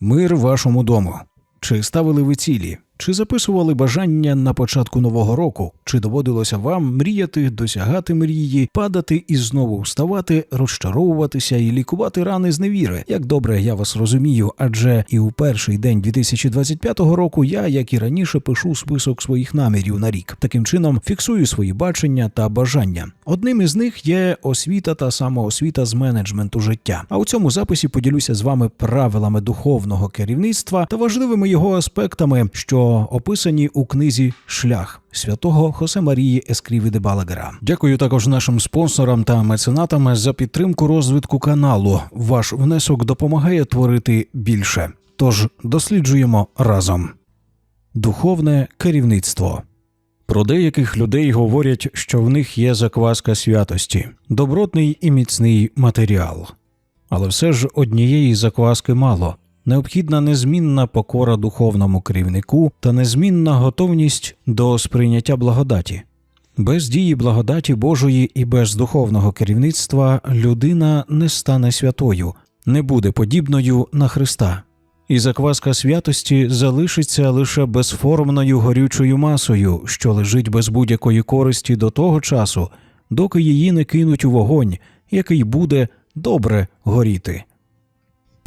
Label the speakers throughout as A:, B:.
A: Мир вашому дому. Чи ставили ви цілі? Чи записували бажання на початку нового року? Чи доводилося вам мріяти, досягати мрії, падати і знову вставати, розчаровуватися і лікувати рани з невіри? Як добре я вас розумію, адже і у перший день 2025 року я, як і раніше, пишу список своїх намірів на рік. Таким чином фіксую свої бачення та бажання. Одним із них є освіта та самоосвіта з менеджменту життя. А у цьому записі поділюся з вами правилами духовного керівництва та важливими його аспектами, що описані у книзі Шлях святого Хосе Марії Ескріві де Балагера. Дякую також нашим спонсорам та меценатам за підтримку розвитку каналу. Ваш внесок допомагає творити більше. Тож досліджуємо разом. Духовне керівництво. Про деяких людей говорять, що в них є закваска святості, добротний і міцний матеріал. Але все ж однієї закваски мало. Необхідна незмінна покора духовному керівнику та незмінна готовність до сприйняття благодаті. Без дії благодаті Божої і без духовного керівництва людина не стане святою, не буде подібною на Христа. І закваска святості залишиться лише безформною горючою масою, що лежить без будь-якої користі до того часу, доки її не кинуть у вогонь, який буде добре горіти.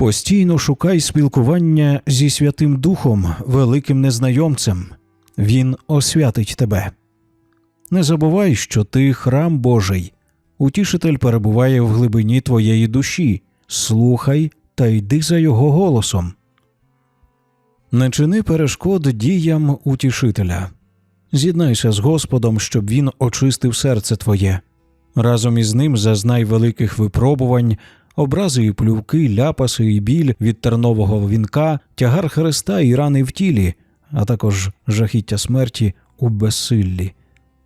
A: Постійно шукай спілкування зі Святим Духом, великим незнайомцем. Він освятить тебе. Не забувай, що ти храм Божий. Утішитель перебуває в глибині твоєї душі. Слухай та йди за його голосом. Не чини перешкод діям утішителя. З'єднайся з Господом, щоб він очистив серце твоє. Разом із ним зазнай великих випробувань, образи і плювки, ляпаси і біль від тернового вінка, тягар хреста і рани в тілі, а також жахіття смерті у безсиллі.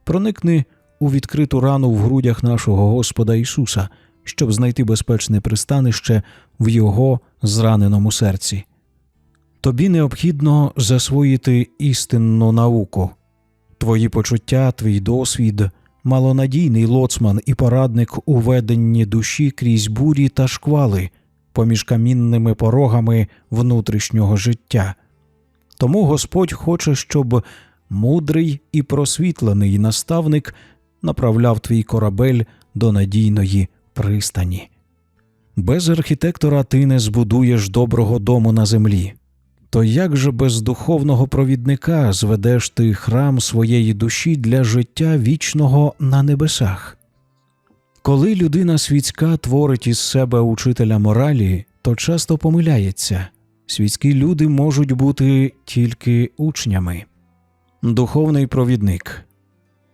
A: Проникни у відкриту рану в грудях нашого Господа Ісуса, щоб знайти безпечне пристанище в Його зраненому серці. Тобі необхідно засвоїти істинну науку. Твої почуття, твій досвід, малонадійний лоцман і порадник у веденні душі крізь бурі та шквали поміж камінними порогами внутрішнього життя. Тому Господь хоче, щоб мудрий і просвітлений наставник направляв твій корабель до надійної пристані. Без архітектора ти не збудуєш доброго дому на землі. То як же без духовного провідника зведеш ти храм своєї душі для життя вічного на небесах? Коли людина світська творить із себе учителя моралі, то часто помиляється світські люди можуть бути тільки учнями. Духовний провідник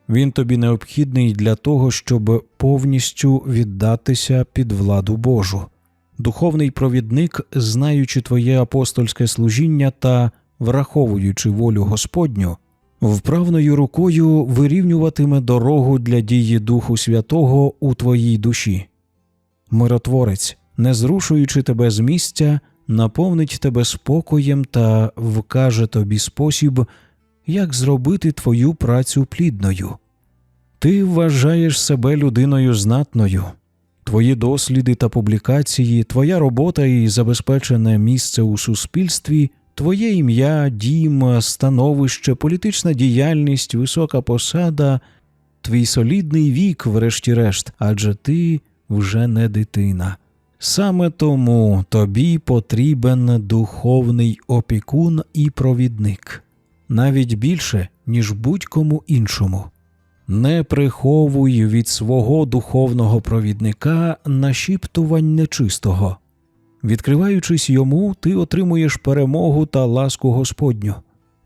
A: він тобі необхідний для того, щоб повністю віддатися під владу Божу духовний провідник, знаючи твоє апостольське служіння та враховуючи волю Господню, вправною рукою вирівнюватиме дорогу для дії Духу Святого у твоїй душі. Миротворець, не зрушуючи тебе з місця, наповнить тебе спокоєм та вкаже тобі спосіб, як зробити твою працю плідною. Ти вважаєш себе людиною знатною. Твої досліди та публікації, твоя робота і забезпечене місце у суспільстві, твоє ім'я, дім, становище, політична діяльність, висока посада, твій солідний вік, врешті-решт, адже ти вже не дитина. Саме тому тобі потрібен духовний опікун і провідник, навіть більше, ніж будь-кому іншому. Не приховуй від свого духовного провідника нашіптувань нечистого. Відкриваючись йому, ти отримуєш перемогу та ласку Господню.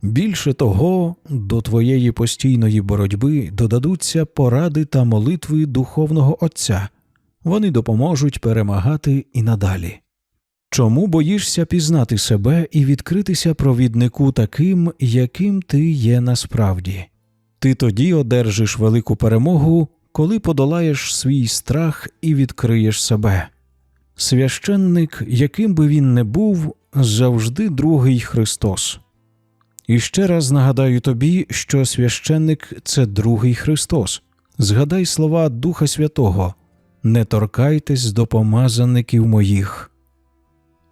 A: Більше того, до твоєї постійної боротьби додадуться поради та молитви духовного Отця, вони допоможуть перемагати і надалі. Чому боїшся пізнати себе і відкритися провіднику таким, яким ти є насправді? Ти тоді одержиш велику перемогу, коли подолаєш свій страх і відкриєш себе. Священник, яким би він не був, завжди другий Христос. І ще раз нагадаю тобі, що священник це другий Христос. Згадай слова Духа Святого не торкайтесь до помазаників моїх.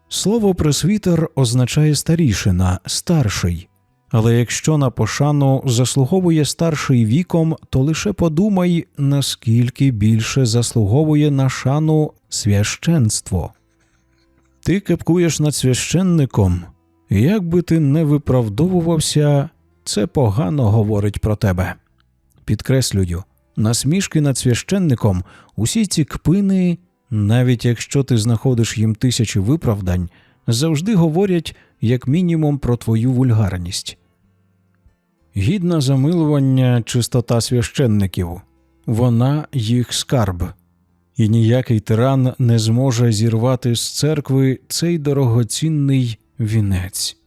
A: Слово пресвітер означає старішина, старший. Але якщо на пошану заслуговує старший віком, то лише подумай, наскільки більше заслуговує на шану священство. Ти кепкуєш над священником, і як би ти не виправдовувався, це погано говорить про тебе. Підкреслюю, насмішки над священником, усі ці кпини, навіть якщо ти знаходиш їм тисячі виправдань, завжди говорять як мінімум про твою вульгарність. Гідна замилування чистота священників, вона їх скарб, і ніякий тиран не зможе зірвати з церкви цей дорогоцінний вінець.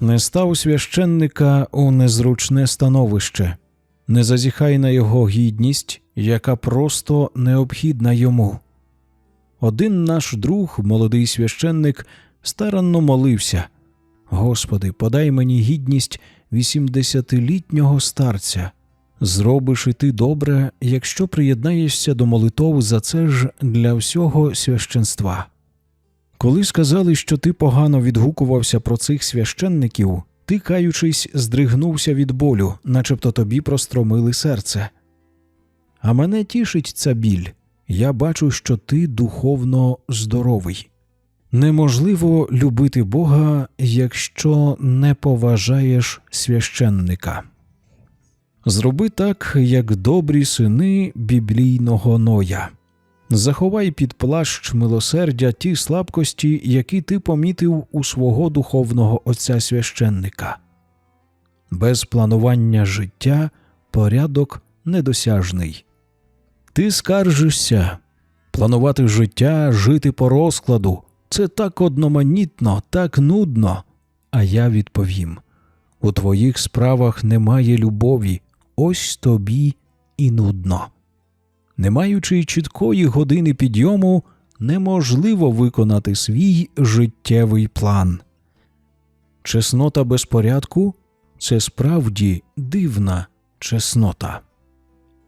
A: Не став священника у незручне становище, не зазіхай на його гідність, яка просто необхідна йому. Один наш друг, молодий священник, старанно молився Господи, подай мені гідність вісімдесятилітнього старця. Зробиш і ти добре, якщо приєднаєшся до молитов за це ж для всього священства. Коли сказали, що ти погано відгукувався про цих священників, ти, каючись, здригнувся від болю, начебто тобі простромили серце. А мене тішить ця біль. Я бачу, що ти духовно здоровий. Неможливо любити Бога, якщо не поважаєш священника. Зроби так, як добрі сини біблійного Ноя. Заховай під плащ милосердя ті слабкості, які ти помітив у свого духовного отця священника. Без планування життя порядок недосяжний. Ти скаржишся планувати життя, жити по розкладу це так одноманітно, так нудно. А я відповім у твоїх справах немає любові, ось тобі і нудно. Не маючи чіткої години підйому, неможливо виконати свій життєвий план. Чеснота безпорядку це справді дивна чеснота.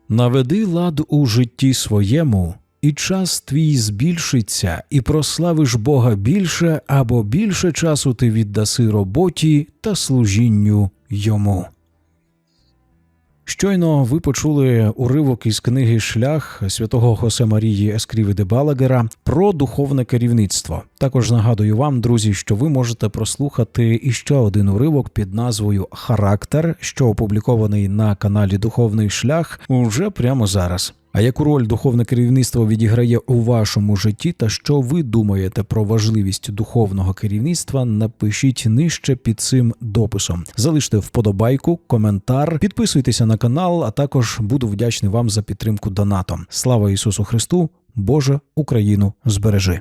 A: Наведи лад у житті своєму, і час твій збільшиться, і прославиш Бога більше або більше часу ти віддаси роботі та служінню йому. Щойно ви почули уривок із книги Шлях святого Хосе Марії Ескріви де Балагера про духовне керівництво. Також нагадую вам, друзі, що ви можете прослухати іще один уривок під назвою Характер, що опублікований на каналі Духовний Шлях уже прямо зараз. А яку роль духовне керівництво відіграє у вашому житті, та що ви думаєте про важливість духовного керівництва? Напишіть нижче під цим дописом. Залиште вподобайку, коментар, підписуйтеся на канал, а також буду вдячний вам за підтримку донатом. Слава Ісусу Христу! Боже Україну збережи!